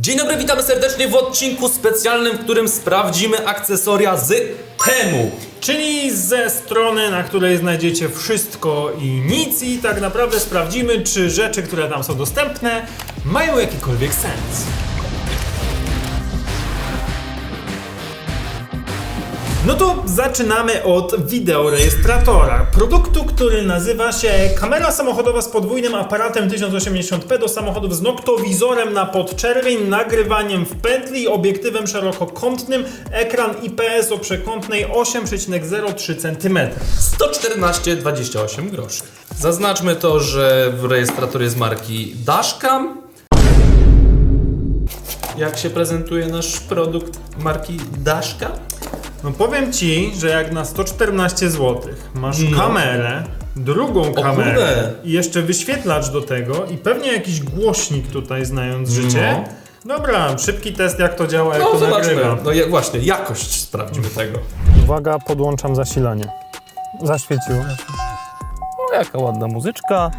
Dzień dobry, witamy serdecznie w odcinku specjalnym, w którym sprawdzimy akcesoria z Temu. Czyli ze strony, na której znajdziecie wszystko i nic i tak naprawdę sprawdzimy, czy rzeczy, które tam są dostępne, mają jakikolwiek sens. No to zaczynamy od wideorejestratora. Produktu, który nazywa się kamera samochodowa z podwójnym aparatem 1080p do samochodów z noktowizorem na podczerwień, nagrywaniem w pętli, obiektywem szerokokątnym, ekran IPS o przekątnej 8,03 cm. 114,28 groszy. Zaznaczmy to, że rejestrator jest marki Dashcam. Jak się prezentuje nasz produkt marki Dashcam? No powiem ci, że jak na 114 zł masz No. kamerę, drugą kamerę kurde. i jeszcze wyświetlacz do tego i pewnie jakiś głośnik tutaj znając życie. Dobra, szybki test jak to działa, jak No to zobaczmy. nagrywa. No ja, właśnie, jakość sprawdźmy tego. Uwaga, podłączam zasilanie. Zaświeciło. O, jaka ładna muzyczka.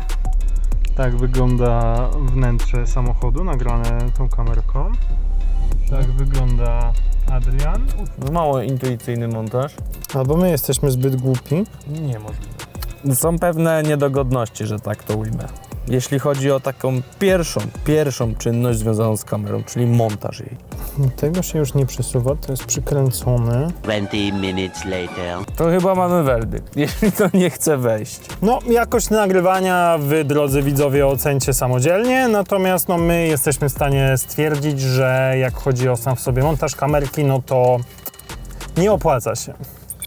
Tak wygląda wnętrze samochodu nagrane tą kamerką. Tak wygląda Adrian. Mało intuicyjny montaż. Albo my jesteśmy zbyt głupi. Niemożliwe. Są pewne niedogodności, że tak to ujmę. Jeśli chodzi o taką pierwszą, pierwszą czynność związaną z kamerą, czyli montaż jej. Tego się już nie przesuwa, to jest przykręcone. 20 minutes later. To chyba mamy werdykt, jeśli to nie chce wejść. No, jakość nagrywania wy, drodzy widzowie, ocencie samodzielnie, natomiast no, my jesteśmy w stanie stwierdzić, że jak chodzi o sam w sobie montaż kamerki, no to nie opłaca się.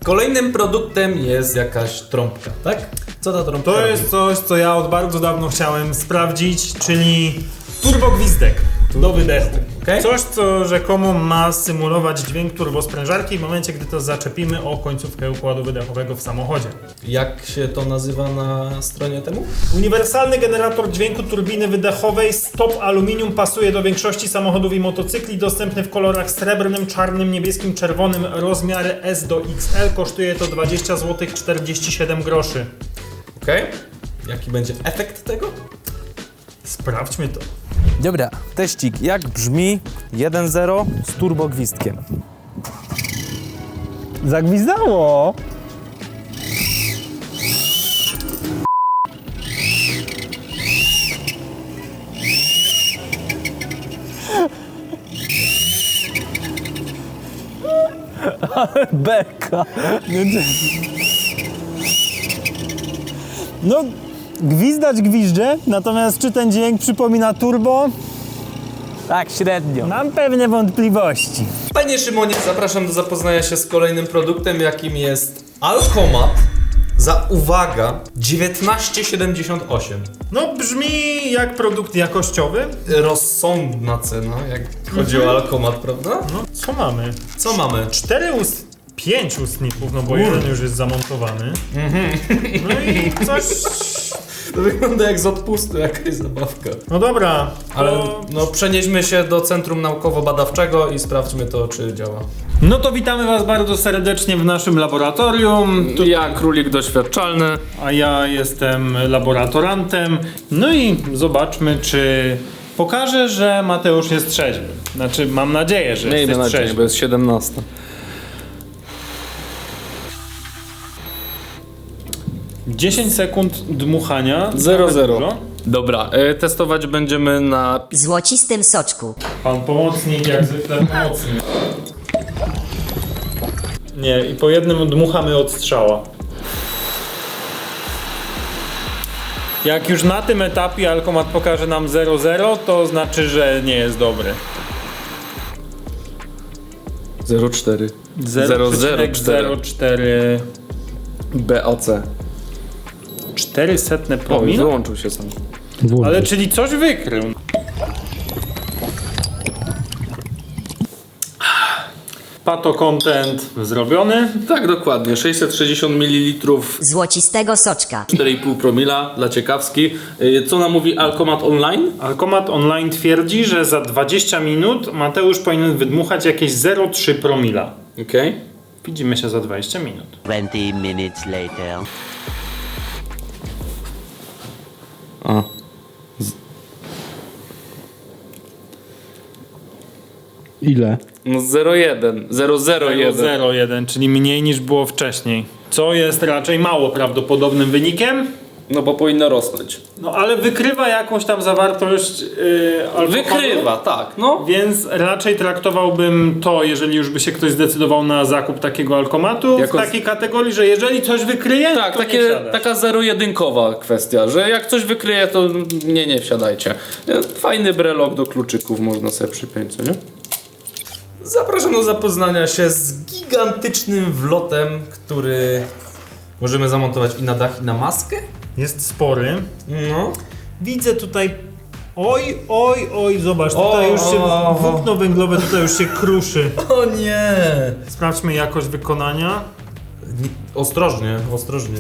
Kolejnym produktem jest jakaś trąbka, tak? Co ta trąbka To robi? jest coś, co ja od bardzo dawno chciałem sprawdzić, czyli turbogwizdek do wydechu. Okej. Coś, co rzekomo ma symulować dźwięk turbosprężarki w momencie, gdy to zaczepimy o końcówkę układu wydechowego w samochodzie. Jak się to nazywa na stronie Temu? Uniwersalny generator dźwięku turbiny wydechowej Stop Aluminium pasuje do większości samochodów i motocykli. Dostępny w kolorach srebrnym, czarnym, niebieskim, czerwonym. Rozmiary S do XL. Kosztuje to 20 zł 47 groszy. Okej. Jaki będzie efekt tego? Sprawdźmy to. Dobra, teścik. Jak brzmi 1.0 z turbogwizdkiem? Zagwizdało! Beka! No, gwizdać gwizdże, natomiast czy ten dźwięk przypomina turbo? Tak, średnio. Mam pewne wątpliwości. Panie Szymonie, zapraszam do zapoznania się z kolejnym produktem, jakim jest Alcomat za, uwaga, 1978. No, brzmi jak produkt jakościowy. Rozsądna cena, jak chodzi o Alcomat, prawda? No, co mamy? Co mamy? Cztery ust... Pięć ustników, no bo jeden już jest zamontowany. No i coś... To wygląda jak z odpustu jakaś zabawka. No dobra, Ale to... no, przenieśmy się do Centrum Naukowo-Badawczego i sprawdźmy to, czy działa. No to witamy Was bardzo serdecznie w naszym laboratorium, tu, Ja, królik doświadczalny. a ja jestem laboratorantem. No i zobaczmy, czy pokaże, że Mateusz jest trzeźwy. Znaczy, mam nadzieję, że Miejmy jesteś nadzieję, trzeźwy. bo jest 17. Dziesięć sekund dmuchania. Zero, Trochę zero. dużo. Dobra, e, testować będziemy na złocistym soczku. Pan pomocnik, jak zwykle pomocny. Nie, i po jednym dmuchamy od strzała. Jak już na tym etapie alkomat pokaże nam 0,0, to znaczy, że nie jest dobry. 0,4. 0,04 0,04 BAC. 400 O, promil? wyłączył się sam. Ale czyli coś wykrył. Pato content zrobiony. Tak, dokładnie. 660 ml Złocistego soczka. 4,5 promila dla ciekawski. E, Co nam mówi Alkomat Online? Alkomat Online twierdzi, że za 20 minut Mateusz powinien wydmuchać jakieś 0,3 promila. Okej. Widzimy się za 20 minut. 20 minutes later. A. Ile? No 0,1. 001. 0,1, czyli mniej niż było wcześniej. Co jest raczej mało prawdopodobnym wynikiem. No bo powinno rosnąć. No ale wykrywa jakąś tam zawartość yy, alkoholu. Wykrywa, tak, no. Więc raczej traktowałbym to, jeżeli już by się ktoś zdecydował na zakup takiego alkomatu, Jako- w takiej kategorii, że jeżeli coś wykryje, Tak, to nie takie, wsiadać. taka zero-jedynkowa kwestia, że jak coś wykryje, to nie, nie wsiadajcie. Fajny brelok do kluczyków można sobie przypiąć, co nie? Zapraszam do zapoznania się z gigantycznym wlotem, który możemy zamontować i na dach, i na maskę. Jest spory. No. Widzę tutaj. Oj, oj, oj, zobacz, tutaj O, już się o, o. włókno węglowe tutaj już się kruszy. O nie! Sprawdźmy jakość wykonania. Ostrożnie, ostrożnie.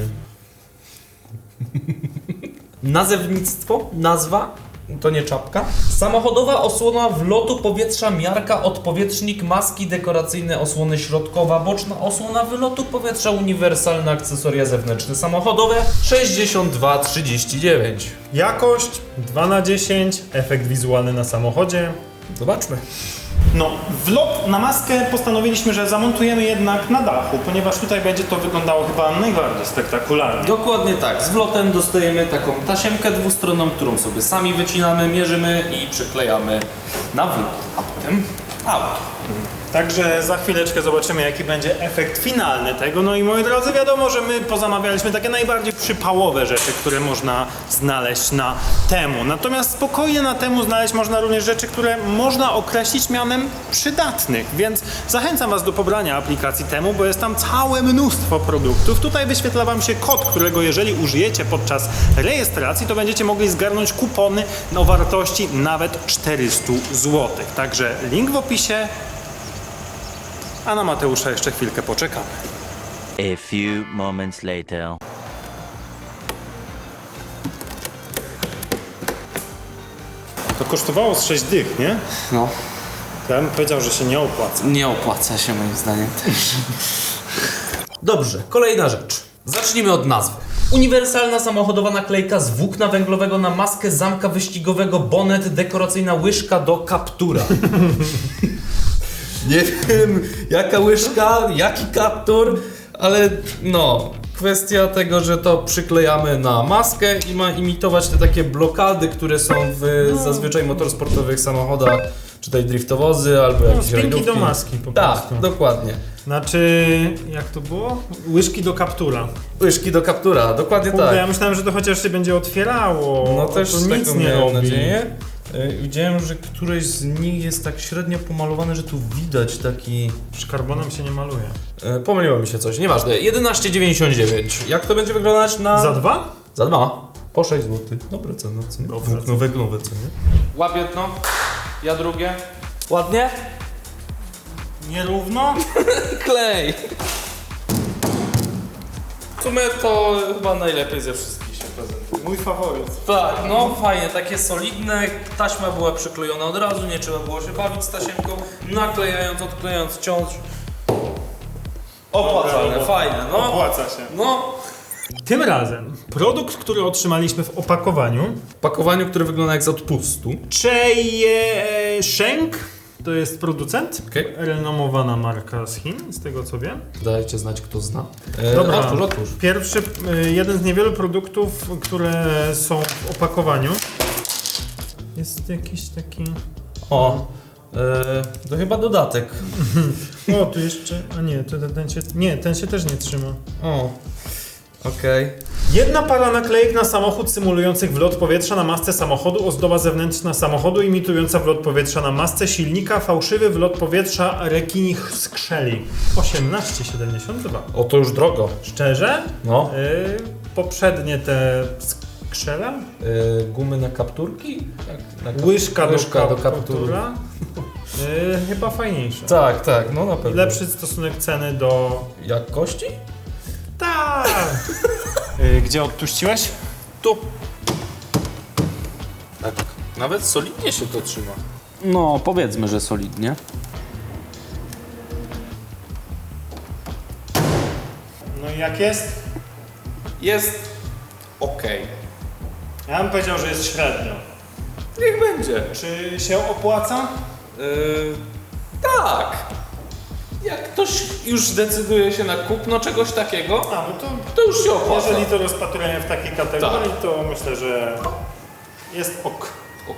Nazewnictwo, nazwa, to nie czapka. Samochodowa osłona wlotu powietrza, miarka, odpowietrznik, maski dekoracyjne, osłony środkowa, boczna osłona wylotu powietrza, uniwersalne akcesoria zewnętrzne samochodowe 6239. Jakość 2 na 10, efekt wizualny na samochodzie. Zobaczmy. No, wlot na maskę postanowiliśmy, że zamontujemy jednak na dachu, ponieważ tutaj będzie to wyglądało chyba najbardziej spektakularnie. Dokładnie tak. Z wlotem dostajemy taką tasiemkę dwustronną, którą sobie sami wycinamy, mierzymy i przyklejamy na wlot. A potem auto. Także za chwileczkę zobaczymy, jaki będzie efekt finalny tego. No i moi drodzy, wiadomo, że my pozamawialiśmy takie najbardziej przypałowe rzeczy, które można znaleźć na temu. Natomiast spokojnie na temu znaleźć można również rzeczy, które można określić mianem przydatnych. Więc zachęcam Was do pobrania aplikacji temu, bo jest tam całe mnóstwo produktów. Tutaj wyświetla Wam się kod, którego jeżeli użyjecie podczas rejestracji, to będziecie mogli zgarnąć kupony o wartości nawet 400 zł. Także link w opisie, a na Mateusza jeszcze chwilkę poczekamy. A few moments later. To kosztowało z 6 dych, nie? No. Ja bym powiedział, że się nie opłaca. Nie opłaca się moim zdaniem też. Dobrze, kolejna rzecz. Zacznijmy od nazwy. Uniwersalna samochodowa naklejka z włókna węglowego na maskę zamka wyścigowego, bonet, dekoracyjna łyżka do kaptura. Nie wiem, jaka łyżka, jaki kaptur, ale no, kwestia tego, że to przyklejamy na maskę i ma imitować te takie blokady, które są w zazwyczaj motorsportowych samochodach, czy tutaj driftowozy, albo jakieś spinki rajdówki. do maski po Tak, prostu. dokładnie. Znaczy, jak to było? Łyżki do kaptura. Łyżki do kaptura, dokładnie Kurde, tak. ja myślałem, że to chociaż się będzie otwierało. No też to nic nie miałem robi. nadzieję. Y, Widziałem, że któreś z nich jest tak średnio pomalowane, że tu widać taki... Szkarbonem się nie maluje. E, Pomyliło mi się coś, nieważne. 11,99. Jak to będzie wyglądać na... Za dwa? Za dwa. Po 6 zł. Dobre ceny, co nie? Dobre Włókno węglowe, co nie? Łap jedno, ja drugie. Ładnie? Nierówno? Klej! W sumie to chyba najlepiej ze wszystkich prezentuje. Mój faworyt. Tak, no fajnie, takie solidne, taśma była przyklejona od razu, nie trzeba było się bawić z tasiemką, naklejając, odklejając, ciąć. Opłacalne, Dobra, fajne, no. Opłaca się. No, Tym razem produkt, który otrzymaliśmy w opakowaniu w pakowaniu, które wygląda jak z odpustu. Cheje Shenk to jest producent. Okej. Renomowana marka z Chin, z tego co wiem. Dajcie znać, kto zna. E, Dobra. Otwórz, otwórz. Pierwszy, y, jeden z niewielu produktów, które są w opakowaniu. Jest jakiś taki. O, e, to chyba dodatek. O, tu jeszcze. A nie, to, ten, ten się. Nie, ten się też nie trzyma. O, okej. Jedna para naklejek na samochód symulujących wlot powietrza na masce samochodu, ozdoba zewnętrzna samochodu imitująca wlot powietrza na masce silnika, fałszywy wlot powietrza rekinich skrzeli. 18,72. O, to już drogo. Szczerze? No. Y, poprzednie te skrzele? E, gumy na kapturki? Jak na kap- Łyżka, Łyżka do, do kap- kapturu. kaptura. Y, chyba fajniejsze. Tak, tak, no na pewno. Lepszy stosunek ceny do... Jak kości? Tak! y, gdzie odtuściłeś? Tu. Tak, nawet solidnie się to trzyma. No, powiedzmy, że solidnie. No i jak jest? Jest okej. Ja bym powiedział, że jest średnio. Niech będzie. Czy się opłaca? Yy, Tak. Jak ktoś już decyduje się na kupno czegoś takiego, A, no to to już się opłaca. jeżeli to rozpatrujemy w takiej kategorii, Tak. to myślę, że jest ok. Ok.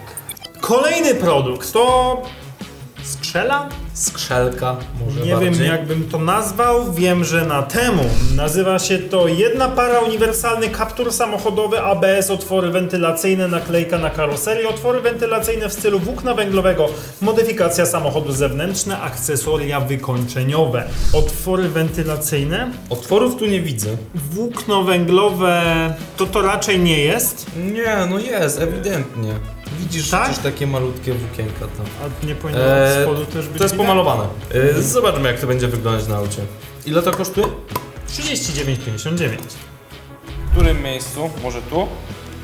Kolejny produkt to strzela? Skrzelka może Nie bardziej. wiem jak bym to nazwał, wiem, że na temu nazywa się to jedna para uniwersalny kaptur samochodowy ABS, otwory wentylacyjne, naklejka na karoserię, otwory wentylacyjne w stylu włókna węglowego, modyfikacja samochodu zewnętrzne, akcesoria wykończeniowe. Otwory wentylacyjne, Otworów tu nie widzę. włókno węglowe to to raczej nie jest, Nie, no jest, ewidentnie. Widzisz Tak? takie malutkie włókienka tam. a nie powinno Eee, z spodu też być To jest widać? pomalowane. E, zobaczmy jak to będzie wyglądać na aucie. Ile to kosztuje? 39,59. W którym miejscu? Może tu?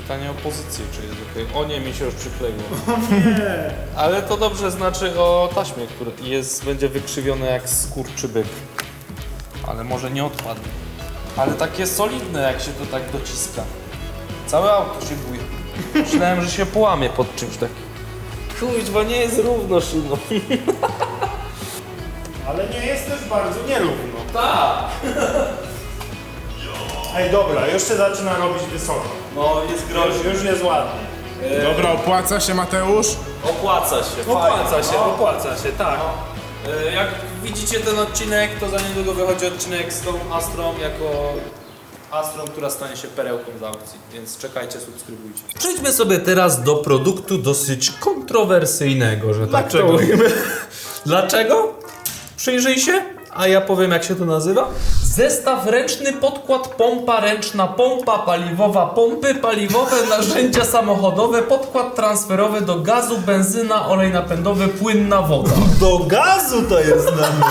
Pytanie o pozycję, czy jest ok. O nie, mi się już przykleiło. Ale to dobrze znaczy o taśmie, który jest, będzie wykrzywione jak skurczybyk. Ale może nie odpadnie. Ale takie solidne, jak się to tak dociska. Całe auto się buje. Myślałem, że się połamie pod czymś takim. Kuźwa, nie jest równo, Szymo. Ale nie jest też bardzo nierówno. Tak! Ej, dobra, już się zaczyna robić wysoko. No, jest Już, już jest ładnie. Dobra, opłaca się Mateusz? Opłaca się. Opłaca fajnie. się, No. opłaca się, tak. E, Jak widzicie ten odcinek, to za niedługo wychodzi odcinek z tą Astrą jako Astrą, która stanie się perełką z aukcji, więc czekajcie, subskrybujcie. Przejdźmy sobie teraz do produktu dosyć kontrowersyjnego, że Dlaczego? tak to ujmę. Dlaczego? Przyjrzyj się, a ja powiem jak się to nazywa. Zestaw ręczny, podkład, pompa ręczna, pompa paliwowa, pompy paliwowe, narzędzia samochodowe, podkład transferowy do gazu, benzyna, olej napędowy, płynna woda. Do gazu to jest znamy.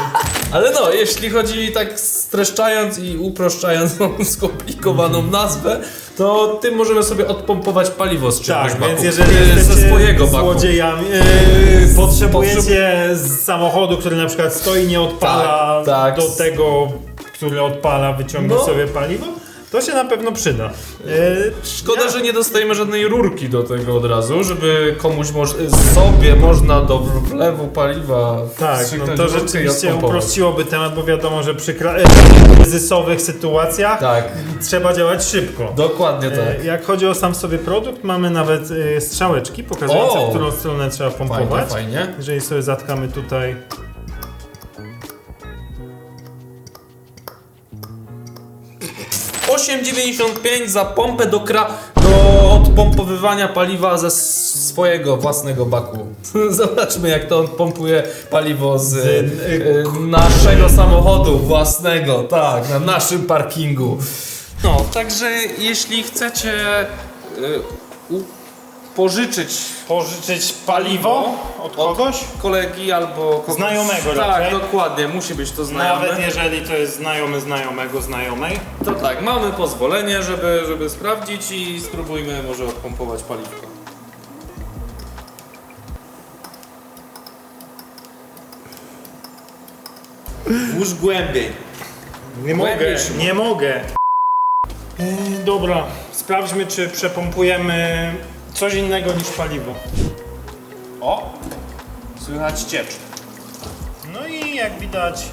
Ale no, jeśli chodzi tak streszczając i uproszczając tą skomplikowaną nazwę, to tym możemy sobie odpompować paliwo z czegoś Tak, baku. więc jeżeli Yy, jesteście ze swojego baku. złodziejami, yy, potrzebujecie z samochodu, który na przykład stoi, nie odpala Tak, tak. do tego, który odpala, wyciągnąć No. sobie paliwo, to się na pewno przyda. Yy, Szkoda, że nie dostajemy żadnej rurki do tego od razu, żeby komuś moż- sobie można do wlewu paliwa Tak, no to rzeczywiście uprościłoby temat, bo wiadomo, że przy e, kryzysowych sytuacjach Tak, trzeba działać szybko. dokładnie tak. E, Jak chodzi o sam sobie produkt, mamy nawet e, strzałeczki pokazujące, O! w którą stronę trzeba Fajnie, pompować. fajnie. Jeżeli sobie zatkamy tutaj 8,95 za pompę do, kra- do odpompowywania paliwa ze swojego własnego baku. Zobaczmy jak to on pompuje paliwo z, Z, y, naszego samochodu własnego, tak, na naszym parkingu. No, także jeśli chcecie y, u- pożyczyć pożyczyć paliwo od kogoś. kolegi albo kogoś, Znajomego Tak, raczej. dokładnie, musi być to znajomy. Nawet jeżeli to jest znajomy znajomego znajomej. To tak, mamy pozwolenie, żeby, żeby sprawdzić i spróbujmy może odpompować paliwko. Włóż głębiej. Nie mogę, nie mogę. Yy, Dobra, sprawdźmy czy przepompujemy coś innego niż paliwo. O! Słychać ciecz. No i jak widać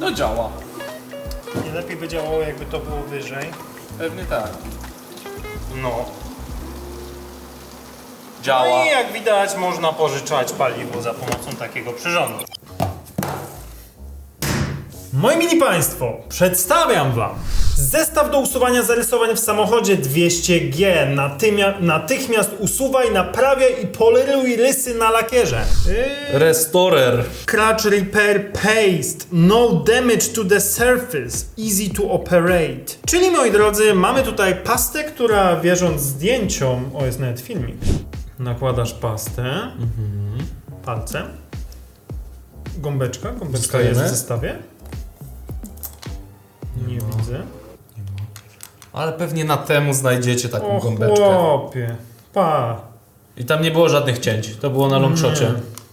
No działa. nie lepiej by działało jakby to było wyżej. Pewnie tak. No. Działa. No i jak widać można pożyczać paliwo za pomocą takiego przyrządu. Moi mini państwo, przedstawiam wam zestaw do usuwania zarysowań w samochodzie 200G. Natymia- natychmiast usuwaj, naprawiaj i poleruj rysy na lakierze. Yy, Restorer. Scratch Repair Paste. No damage to the surface. Easy to operate. Czyli moi drodzy, mamy tutaj pastę, która wierząc zdjęciom, o jest nawet filmik, nakładasz pastę palcem. Gąbeczka, gąbeczka Dostajemy? jest w zestawie. Nie, widzę. Ale pewnie na temu znajdziecie taką O gąbeczkę. chłopie, pa. I tam nie było żadnych cięć. To było na longshocie.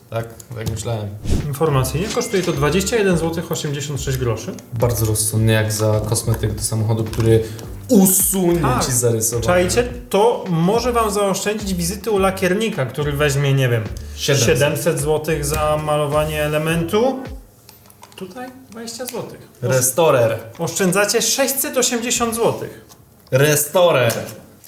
Tak, tak myślałem. Informacyjnie kosztuje to 21 zł 86 groszy. Bardzo rozsądnie jak za kosmetyk do samochodu, który usunie Tak. ci zarysowane. Czajcie, to może wam zaoszczędzić wizyty u lakiernika, który weźmie, nie wiem, 700. 700 zł za malowanie elementu. Tutaj 20 zł. Restorer. Oszczędzacie 680 zł. Restorer.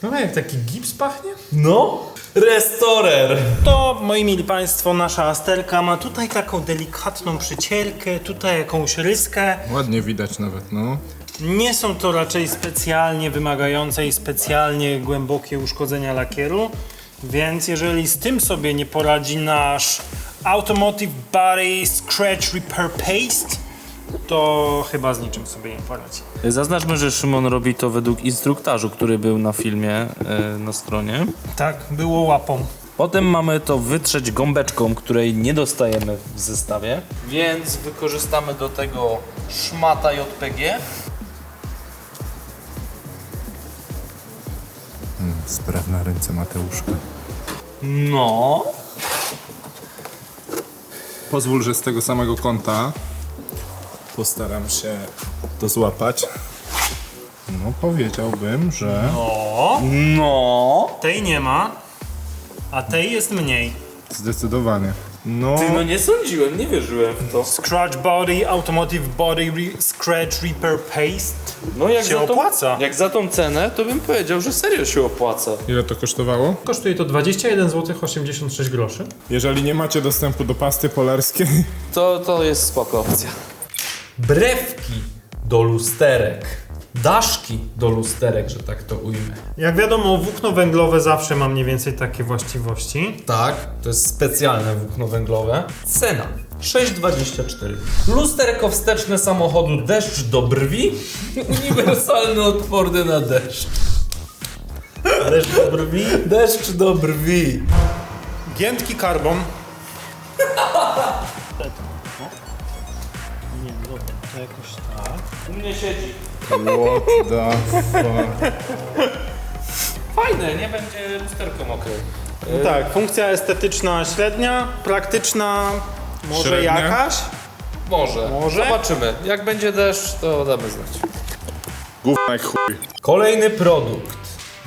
No jak taki gips pachnie? No. Restorer. To, moi mili Państwo, nasza asterka ma tutaj taką delikatną przycierkę, tutaj jakąś ryskę. Ładnie widać nawet, no. Nie są to raczej specjalnie wymagające i specjalnie głębokie uszkodzenia lakieru, więc jeżeli z tym sobie nie poradzi nasz Automotive Body Scratch Repair Paste, to chyba z niczym sobie nie poradzi. Zaznaczmy, że Szymon robi to według instruktażu, który był na filmie e, na stronie. Tak, było łapą. Potem mamy to wytrzeć gąbeczką, której nie dostajemy w zestawie. Więc wykorzystamy do tego szmata JPG. Sprawna ręce Mateuszka. No. Pozwól, że z tego samego kąta postaram się to złapać. No powiedziałbym, że O, No. tej nie ma, a tej jest mniej. zdecydowanie. No, Ty, no nie sądziłem, nie wierzyłem w to. Scratch Body, Automotive Body Re Scratch Repair Paste. No jak Się za tą, opłaca. Jak za tą cenę, to bym powiedział, że serio się opłaca. ile to kosztowało? Kosztuje to 21 zł 86 groszy. Jeżeli nie macie dostępu do pasty polarskiej, To, to jest spoko opcja. Brewki do lusterek. Daszki do lusterek, że tak to ujmę. Jak wiadomo, włókno węglowe zawsze ma mniej więcej takie właściwości. Tak, to jest specjalne włókno węglowe. Cena 6,24. Lusterko wsteczne samochodu deszcz do brwi. Uniwersalny odporny na deszcz. Deszcz do brwi. Deszcz do brwi. Giętki karbon. Nie, dobra, to jakoś tak. U mnie siedzi. What the fuck. Fajne, nie będzie lusterko mokre. No tak, funkcja estetyczna średnia, praktyczna może Średnia? jakaś. Może. Może? Zobaczymy. Jak będzie deszcz, to damy znać. Gówno jak chuj. Kolejny produkt.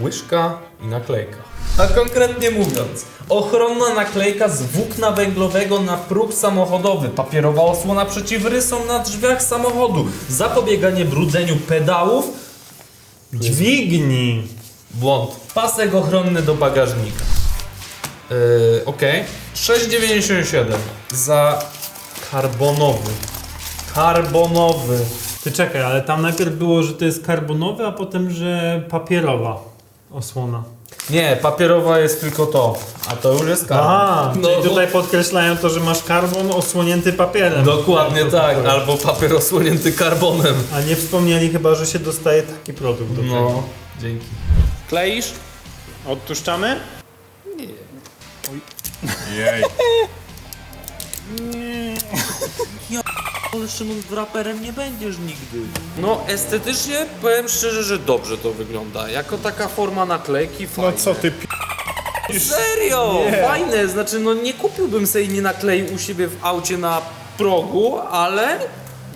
Łyżka i naklejka. A konkretnie mówiąc, ochronna naklejka z włókna węglowego na próg samochodowy, papierowa osłona przeciw rysom na drzwiach samochodu, zapobieganie brudzeniu pedałów, Dźwigni. błąd, pasek ochronny do bagażnika. Yy, ok, 6,97 za karbonowy. Karbonowy. Ty czekaj, ale tam najpierw było, że to jest karbonowy, a potem, że papierowa osłona. Nie, papierowa jest tylko to, a to już jest karbon. A, No, czyli tutaj podkreślają to, że masz karbon osłonięty papierem. Dokładnie tak, albo papier osłonięty karbonem. A nie wspomnieli chyba, że się dostaje taki produkt do tego. No, dzięki. Kleisz? Odtuszczamy? Jej. Ale Szymon, raperem nie będziesz nigdy. No, estetycznie powiem szczerze, że dobrze to wygląda. Jako taka forma naklejki fajne. No co ty pi... Serio! Fajne, znaczy no nie kupiłbym sobie i nie nakleił u siebie w aucie na progu, ale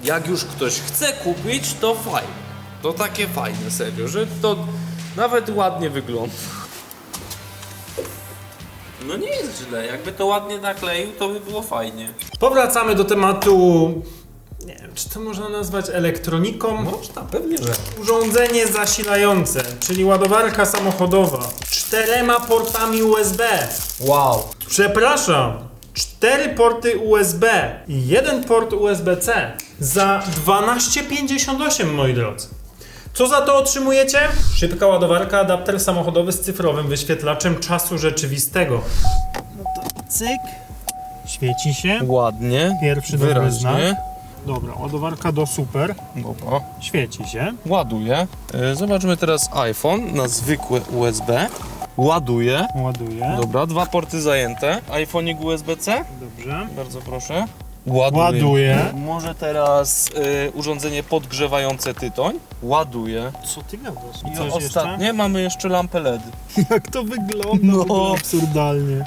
jak już ktoś chce kupić, to fajne. To takie fajne, serio, że to nawet ładnie wygląda. No nie jest źle, jakby to ładnie nakleił, to by było fajnie. Powracamy do tematu. Nie wiem, czy to można nazwać elektroniką? Można, pewnie, że. Urządzenie zasilające, czyli ładowarka samochodowa. Czterema portami USB. Wow. Przepraszam. Cztery porty USB i jeden port USB-C za 12,58 moi drodzy. Co za to otrzymujecie? Szybka ładowarka, adapter samochodowy z cyfrowym wyświetlaczem czasu rzeczywistego. No to cyk. Świeci się. Ładnie, Pierwszy dobry znak. Dobra, ładowarka do super. Dobra. Świeci się. Ładuję. E, Zobaczmy teraz iPhone na zwykłe USB. Ładuję. Ładuje. Dobra, dwa porty zajęte. iPhone'ik USB-C. Dobrze. Bardzo proszę. Ładuję. Ładuje. Może teraz y, urządzenie podgrzewające tytoń. Ładuję. Co ty gadasz? I Coś ostatnie mamy jeszcze lampę LED. jeszcze? Jak to wygląda? No. Absurdalnie.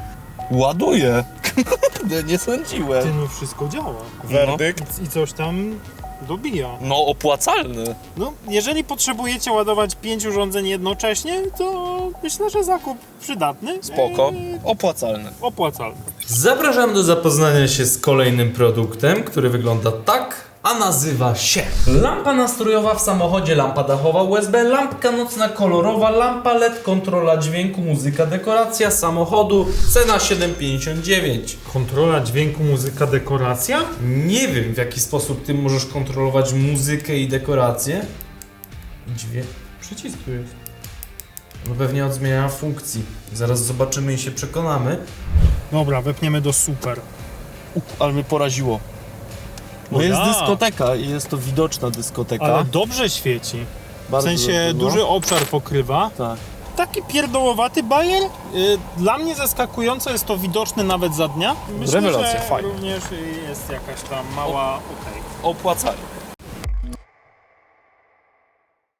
Ładuję. nie Ty sądziłem. no wszystko działa. Werdykt? I coś tam Dobija. No opłacalny. No, jeżeli potrzebujecie ładować pięć urządzeń jednocześnie, to myślę, że zakup przydatny. Spoko. Eee, Opłacalny. opłacalny. Zapraszam do zapoznania się z kolejnym produktem, który wygląda tak, a nazywa się Lampa nastrojowa w samochodzie, lampa dachowa USB, lampka nocna kolorowa, lampa LED, kontrola dźwięku, muzyka, dekoracja samochodu, cena 7,59. Kontrola dźwięku, muzyka, dekoracja? Nie wiem w jaki sposób ty możesz kontrolować muzykę i dekorację. Dźwięk. Przycisk tu jest. No pewnie od zmieniania funkcji. Zaraz zobaczymy i się przekonamy. Dobra, wepniemy do super. Ale mnie poraziło. No jest ja. dyskoteka i jest to widoczna dyskoteka. Ale dobrze świeci. W Bardzo sensie no. duży obszar pokrywa. Tak. Taki pierdołowaty bajer. Y, Dla mnie zaskakująco jest to widoczne nawet za dnia. Myślę, Rewelacja, że fajnie. również jest jakaś tam mała okej. Opłacalny.